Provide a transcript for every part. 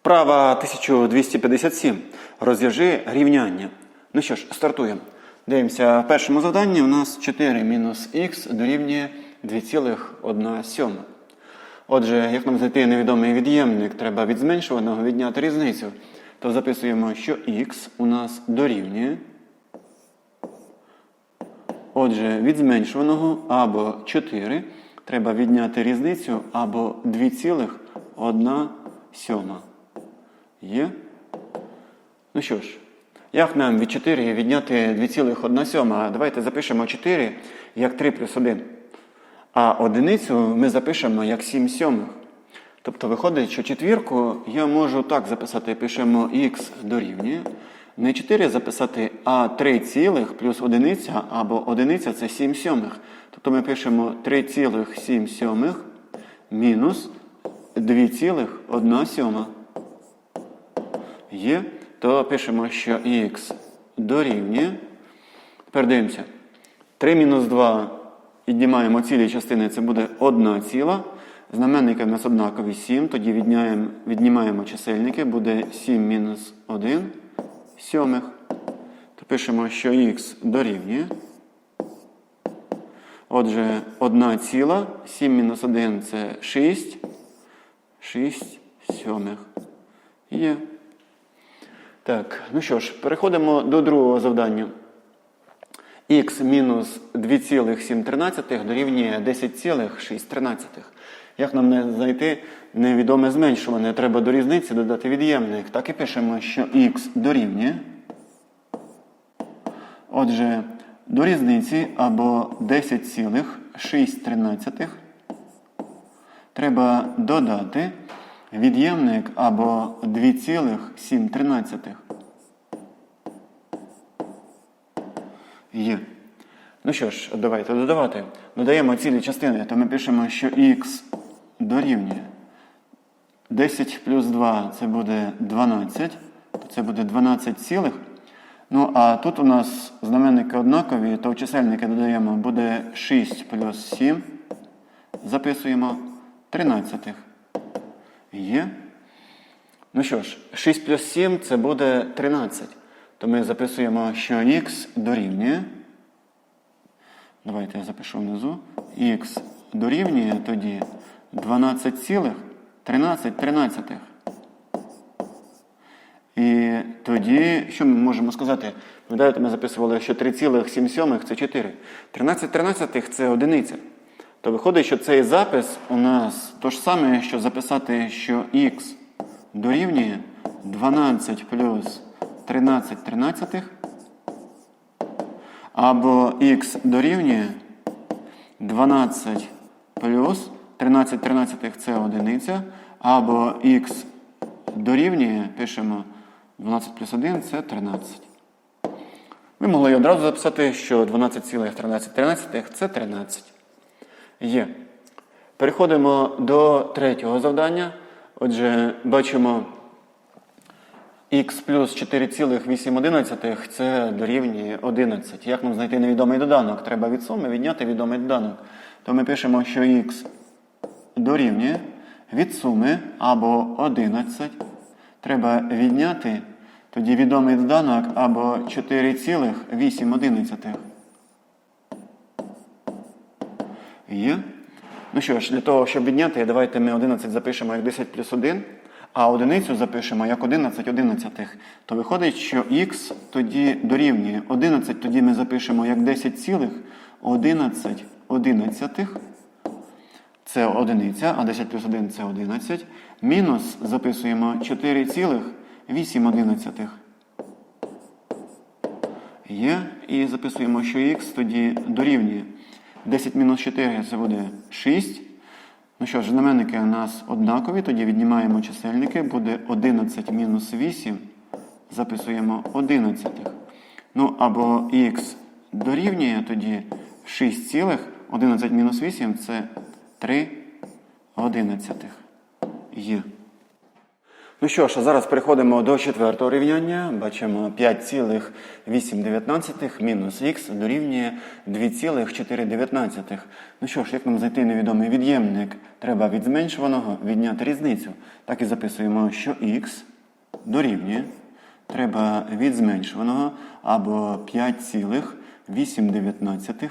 Вправа 1257. Розв'яжи рівняння. Ну що ж, стартуємо. Дивимося, в першому завданні у нас 4 мінус х дорівнює 2,1 сьома. Отже, як нам знайти невідомий від'ємник, треба від зменшуваного відняти різницю. То записуємо, що х у нас дорівнює. Отже, від зменшуваного або 4 треба відняти різницю або 2,1 сьома. Є? Ну що ж, як нам від 4 відняти 2,1 сьома? Давайте запишемо 4 як 3 плюс 1. А одиницю ми запишемо як 7 сьомих. Тобто виходить, що четвірку я можу так записати, пишемо х дорівнює. Не 4 записати, а 3 цілих плюс одиниця, або одиниця це 7 сьомих. Тобто ми пишемо 3,7 сьомих мінус 2,1 сьома. Є, то пишемо, що х дорівнює. Тепер дивимося. 3 мінус 2 віднімаємо цілі частини, це буде 1 ціла. Знаменники в нас однакові 7, тоді віднімаємо чисельники, буде 7 мінус 1 сьомих. То пишемо, що х дорівнює. Отже, 1 ціла, 7 мінус 1 це 6. 6 сьомих. Є. Так, ну що ж, переходимо до другого завдання. х мінус 2,7 дорівнює 10,6. Як нам не знайти невідоме зменшуване? Треба до різниці додати від'ємник. Так і пишемо, що х дорівнює. Отже, до різниці або 10,6 треба додати від'ємник або 2,7. Є. Ну що ж, давайте додавати. Додаємо цілі частини, то ми пишемо, що х дорівнює 10 плюс 2 це буде 12, то це буде 12 цілих. Ну, а тут у нас знаменники однакові, то в чисельники додаємо буде 6 плюс 7. Записуємо 13. Є. Ну що ж, 6 плюс 7 це буде 13. То ми записуємо, що х дорівнює. Давайте я запишу внизу. Х дорівнює тоді 12 цілих 13 тринадцятих. І тоді, що ми можемо сказати? Пам'ятаєте, ми записували, що 3,7 це 4. 13 тринадцятих це одиниця. То виходить, що цей запис у нас то ж саме, що записати, що х дорівнює 12 плюс 13 тринадцятих, або х дорівнює 12 плюс 13 тринадцятих це одиниця, або х дорівнює, пишемо 12 плюс 1 це 13. Ви могли одразу записати, що 12,13 це 13. Є. Переходимо до третього завдання. Отже, бачимо х плюс 4,8 це дорівнює 11. Як нам знайти невідомий доданок? Треба від суми відняти відомий доданок. То ми пишемо, що х дорівнює від суми або 11. Треба відняти тоді відомий доданок або 4,8. Є. Ну що ж, для того, щоб відняти, давайте ми 11 запишемо як 10 плюс 1, а одиницю запишемо як 11 одинадцятих. То виходить, що х тоді дорівнює 11, тоді ми запишемо як 10 цілих 11 одинадцятих. Це одиниця, а 10 плюс 1 це 11. Мінус записуємо 4,8 одинадцятих. Є. І записуємо, що х тоді дорівнює 10 мінус 4 це буде 6. Ну що ж, знаменники у нас однакові, тоді віднімаємо чисельники, буде 11 мінус 8. Записуємо 11. Ну, або х дорівнює тоді 6 цілих, 11 мінус 8 це 3 одинадцятих. Є. Ну що ж, а зараз переходимо до четвертого рівняння. Бачимо 5,819 мінус х дорівнює 2,419. Ну що ж, як нам знайти невідомий від'ємник? Треба від зменшуваного відняти різницю. Так і записуємо, що х дорівнює. Треба від зменшуваного або 5,819.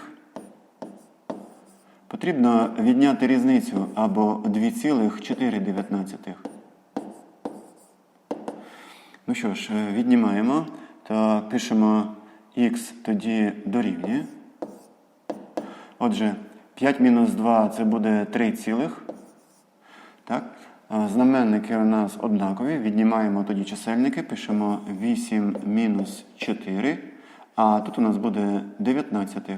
Потрібно відняти різницю або 2,419. Ну що ж, е, віднімаємо та пишемо х тоді дорівнює. Отже, 5 мінус 2 це буде 3 цілих. Так? Знаменники у нас однакові. Віднімаємо тоді чисельники, пишемо 8 мінус 4, а тут у нас буде 19.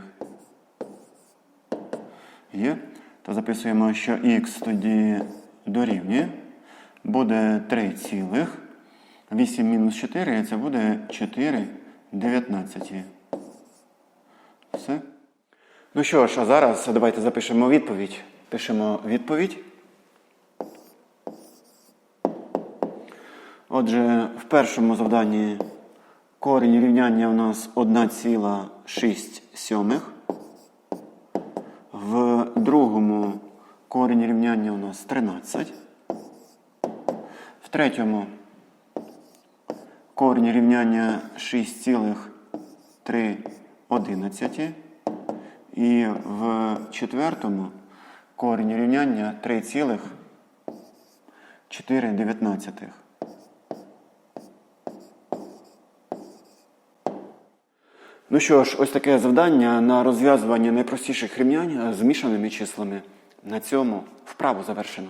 Є. Та записуємо, що х тоді дорівнює. Буде 3 цілих. 8 мінус 4 це буде 4 19. Все. Ну що ж, а зараз давайте запишемо відповідь. Пишемо відповідь. Отже, в першому завданні корінь рівняння у нас 1,6 сьомих. В другому корінь рівняння у нас 13. В третьому корінь рівняння 6,311. І в четвертому корінь рівняння 3,419. Ну що ж, ось таке завдання на розв'язування найпростіших рівнянь з мішаними числами. На цьому вправу завершено.